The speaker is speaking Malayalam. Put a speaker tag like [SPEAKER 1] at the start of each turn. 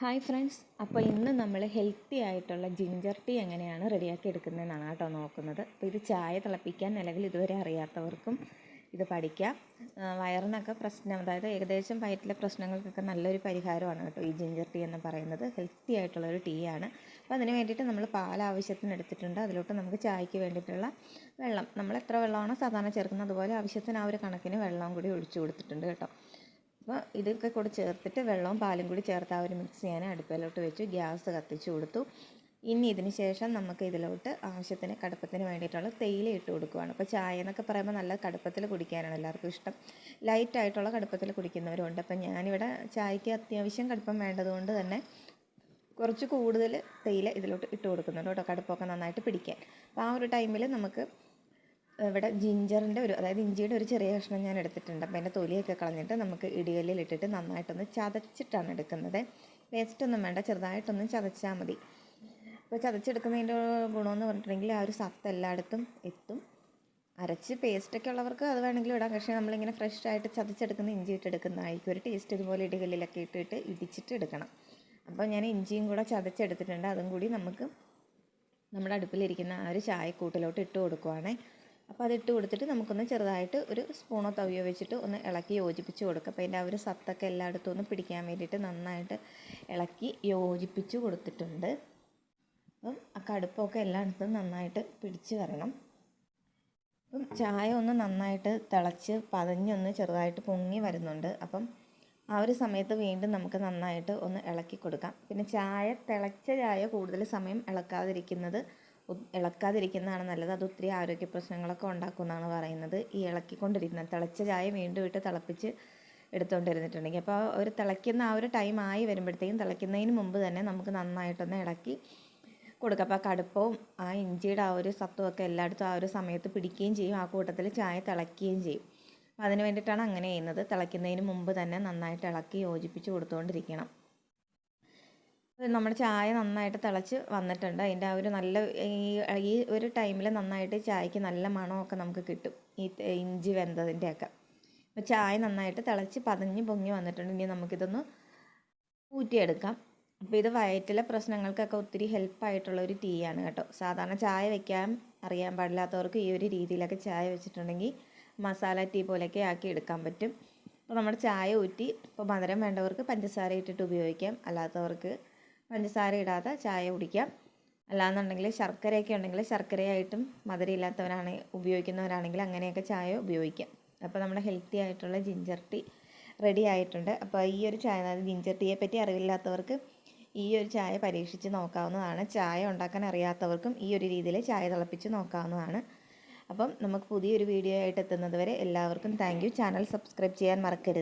[SPEAKER 1] ഹായ് ഫ്രണ്ട്സ് അപ്പോൾ ഇന്ന് നമ്മൾ ഹെൽത്തി ആയിട്ടുള്ള ജിഞ്ചർ ടീ എങ്ങനെയാണ് റെഡിയാക്കി എടുക്കുന്നതെന്നാണ് കേട്ടോ നോക്കുന്നത്. അപ്പോൾ ഇത് ചായ തിളപ്പിക്കാൻ നിലവിൽ ഇതുവരെ അറിയാത്തവർക്കും ഇത് പഠിക്കാം. വയറിനൊക്കെ പ്രശ്നം അതായത് ഏകദേശം വയറ്റിലെ പ്രശ്നങ്ങൾക്കൊക്കെ നല്ലൊരു പരിഹാരമാണ് കേട്ടോ ഈ ജിഞ്ചർ ടീ എന്ന് പറയുന്നത്. ഹെൽത്തി ആയിട്ടുള്ള ഒരു ടീ ആണ്. അപ്പോൾ അതിന് വേണ്ടിയിട്ട് നമ്മൾ പാൽ ആവശ്യത്തിന് എടുത്തിട്ടുണ്ട്. അതിലോട്ട് നമുക്ക് ചായക്ക് വേണ്ടിയിട്ടുള്ള വെള്ളം. നമ്മൾ എത്ര വെള്ളമാണോ സാധാരണ ചേർക്കുന്നത് അതുപോലെ ആവശ്യത്തിന് ആ ഒരു കണക്കിന് വെള്ളം കൂടി ഒഴിച്ചു കൊടുത്തിട്ടുണ്ട് കേട്ടോ. അപ്പോൾ ഇതൊക്കെ കൂടെ ചേർത്തിട്ട് വെള്ളവും പാലും കൂടി ചേർത്ത് ആ ഒരു മിക്സ് ഞാൻ അടുപ്പിലോട്ട് വെച്ചു. ഗ്യാസ് കത്തിച്ചു കൊടുത്തു. ഇനി ഇതിന് ശേഷം നമുക്ക് ഇതിലോട്ട് ആവശ്യത്തിന് കടുപ്പത്തിന് വേണ്ടിയിട്ടുള്ള തേയില ഇട്ട് കൊടുക്കുകയാണ് അപ്പോൾ ചായ എന്നൊക്കെ പറയുമ്പോൾ നല്ല കടുപ്പത്തിൽ കുടിക്കാനാണ് എല്ലാവർക്കും ഇഷ്ടം. ലൈറ്റ് ആയിട്ടുള്ള കടുപ്പത്തിൽ കുടിക്കുന്നവരുണ്ട്. അപ്പം ഞാനിവിടെ ചായക്ക് അത്യാവശ്യം കടുപ്പം വേണ്ടതുകൊണ്ട് തന്നെ കുറച്ച് കൂടുതൽ തേയില ഇതിലോട്ട് ഇട്ട് കൊടുക്കുന്നുണ്ട് കേട്ടോ. കടുപ്പമൊക്കെ നന്നായിട്ട് പിടിക്കാൻ. അപ്പോൾ ആ ഒരു ടൈമിൽ നമുക്ക് ഇവിടെ ജിഞ്ചറിന്റെ ഒരു അതായത് ഇഞ്ചിയുടെ ഒരു ചെറിയ കഷ്ണം ഞാൻ എടുത്തിട്ടുണ്ട്. അപ്പോൾ അതിന്റെ തൊലിയൊക്കെ കളഞ്ഞിട്ട് നമുക്ക് ഇടികല്ലിലിട്ടിട്ട് നന്നായിട്ടൊന്ന് ചതച്ചിട്ടാണ് എടുക്കുന്നത്. പേസ്റ്റ് ഒന്നും വേണ്ട ചെറുതായിട്ടൊന്ന് ചതച്ചാൽ മതി. അപ്പോൾ ചതച്ചെടുക്കുന്നതിന്റെ ഗുണമെന്ന് പറഞ്ഞിട്ടുണ്ടെങ്കിൽ ആ ഒരു സത്ത് എല്ലായിടത്തും എത്തും. അരച്ച് പേസ്റ്റൊക്കെ ഉള്ളവർക്ക് അത് വേണമെങ്കിലും ഇടാം. പക്ഷേ നമ്മളിങ്ങനെ ഫ്രഷ് ആയിട്ട് ചതച്ചെടുക്കുന്ന ഇഞ്ചി ഇട്ടെടുക്കുന്നതായിരിക്കും. ഒരു ടേസ്റ്റ് ഇതുപോലെ ഇടികല്ലിലൊക്കെ ഇട്ടിട്ട് ഇടിച്ചിട്ട് എടുക്കണം. അപ്പോൾ ഞാൻ ഇഞ്ചിയും കൂടെ ചതച്ചെടുത്തിട്ടുണ്ട്. അതും കൂടി നമുക്ക് നമ്മുടെ അടുപ്പിലിരിക്കുന്ന ആ ഒരു ചായക്കൂട്ടിലോട്ട് ഇട്ട് കൊടുക്കുവാണേ. അപ്പോൾ അത് ഇട്ട് കൊടുത്തിട്ട് നമുക്കൊന്ന് ചെറുതായിട്ട് ഒരു സ്പൂണോ തവിയോ വെച്ചിട്ട് ഒന്ന് ഇളക്കി യോജിപ്പിച്ച് കൊടുക്കുക. അപ്പോൾ അതിന്റെ ആ ഒരു സത്തൊക്കെ എല്ലായിടത്തും ഒന്ന് പിടിക്കാൻ വേണ്ടിയിട്ട് നന്നായിട്ട് ഇളക്കി യോജിപ്പിച്ച് കൊടുത്തിട്ടുണ്ട്. അപ്പം ആ കടുപ്പൊക്കെ എല്ലായിടത്തും നന്നായിട്ട് പിടിച്ച് വരണം. അപ്പം ചായ ഒന്ന് നന്നായിട്ട് തിളച്ച് പതഞ്ഞൊന്ന് ചെറുതായിട്ട് പൊങ്ങി വരുന്നുണ്ട്. അപ്പം ആ ഒരു സമയത്ത് വീണ്ടും നമുക്ക് നന്നായിട്ട് ഒന്ന് ഇളക്കി കൊടുക്കാം. പിന്നെ ചായ തിളച്ച ചായ കൂടുതൽ സമയം ഇളക്കാതിരിക്കുന്നത് ഇളക്കാതിരിക്കുന്നതാണ് നല്ലത്. അത് ഒത്തിരി ആരോഗ്യ പ്രശ്നങ്ങളൊക്കെ ഉണ്ടാക്കുമെന്നാണ് പറയുന്നത്. ഈ ഇളക്കിക്കൊണ്ടിരിക്കുന്നത് തിളച്ച ചായ വീണ്ടും ഇട്ട് തിളപ്പിച്ച് എടുത്തുകൊണ്ടിരുന്നിട്ടുണ്ടെങ്കിൽ. അപ്പോൾ ഒരു തിളയ്ക്കുന്ന ആ ഒരു ടൈം ആയി വരുമ്പോഴത്തേക്കും തിളയ്ക്കുന്നതിന് മുമ്പ് തന്നെ നമുക്ക് നന്നായിട്ടൊന്ന് ഇളക്കി കൊടുക്കുക അപ്പോൾ കടുപ്പവും ആ ഇഞ്ചിയുടെ ആ ഒരു സത്വമൊക്കെ എല്ലായിടത്തും ആ ഒരു സമയത്ത് പിടിക്കുകയും ചെയ്യും. ആ കൂട്ടത്തിൽ ചായ തിളയ്ക്കുകയും ചെയ്യും. അപ്പോൾ അതിന് വേണ്ടിയിട്ടാണ് അങ്ങനെ ചെയ്യുന്നത്. തിളയ്ക്കുന്നതിന് മുമ്പ് തന്നെ നന്നായിട്ട് ഇളക്കി യോജിപ്പിച്ച് കൊടുത്തുകൊണ്ടിരിക്കണം. നമ്മുടെ ചായ നന്നായിട്ട് തിളച്ച് വന്നിട്ടുണ്ട്. അതിന്റെ ആ ഒരു നല്ല ഈ ഒരു ടൈമിൽ നന്നായിട്ട് ചായക്ക് നല്ല മണമൊക്കെ നമുക്ക് കിട്ടും. ഈ ഇഞ്ചി വെന്തതിന്റെയൊക്കെ. അപ്പോൾ ചായ നന്നായിട്ട് തിളച്ച് പതഞ്ഞ് പൊങ്ങി വന്നിട്ടുണ്ട്. ഇനി നമുക്കിതൊന്ന് ഊറ്റിയെടുക്കാം. അപ്പോൾ ഇത് വയറ്റിലെ പ്രശ്നങ്ങൾക്കൊക്കെ ഒത്തിരി ഹെൽപ്പായിട്ടുള്ള ഒരു ടീ ആണ് കേട്ടോ. സാധാരണ ചായ വെക്കാൻ അറിയാൻ പാടില്ലാത്തവർക്ക് ഈ ഒരു രീതിയിലൊക്കെ ചായ വെച്ചിട്ടുണ്ടെങ്കിൽ മസാല ടീ പോലെയൊക്കെ ആക്കി എടുക്കാൻ പറ്റും. അപ്പോൾ നമ്മുടെ ചായ ഊറ്റി ഇപ്പോൾ മധുരം വേണ്ടവർക്ക് പഞ്ചസാര ഇട്ടിട്ട് ഉപയോഗിക്കാം. അല്ലാത്തവർക്ക് പഞ്ചസാര ഇടാതെ ചായ കുടിക്കാം. അല്ലാന്നുണ്ടെങ്കിൽ ശർക്കരയൊക്കെ ഉണ്ടെങ്കിൽ ശർക്കരയായിട്ടും മധുരം ഇല്ലാത്തവരാണ് ഉപയോഗിക്കുന്നവരാണെങ്കിൽ അങ്ങനെയൊക്കെ ചായ ഉപയോഗിക്കാം. അപ്പോൾ നമ്മുടെ ഹെൽത്തി ആയിട്ടുള്ള ജിഞ്ചർ ടീ റെഡി ആയിട്ടുണ്ട്. അപ്പോൾ ഈ ഒരു ചായ അതായത് ജിഞ്ചർ ടീയെ പറ്റി അറിവില്ലാത്തവർക്ക് ഈ ഒരു ചായ പരീക്ഷിച്ച് നോക്കാവുന്നതാണ്. ചായ ഉണ്ടാക്കാൻ അറിയാത്തവർക്കും ഈ ഒരു രീതിയിൽ ചായ തിളപ്പിച്ച് നോക്കാവുന്നതാണ്. അപ്പം നമുക്ക് പുതിയൊരു വീഡിയോ ആയിട്ട് എത്തുന്നത് വരെ എല്ലാവർക്കും താങ്ക് ചാനൽ സബ്സ്ക്രൈബ് ചെയ്യാൻ മറക്കരുത്.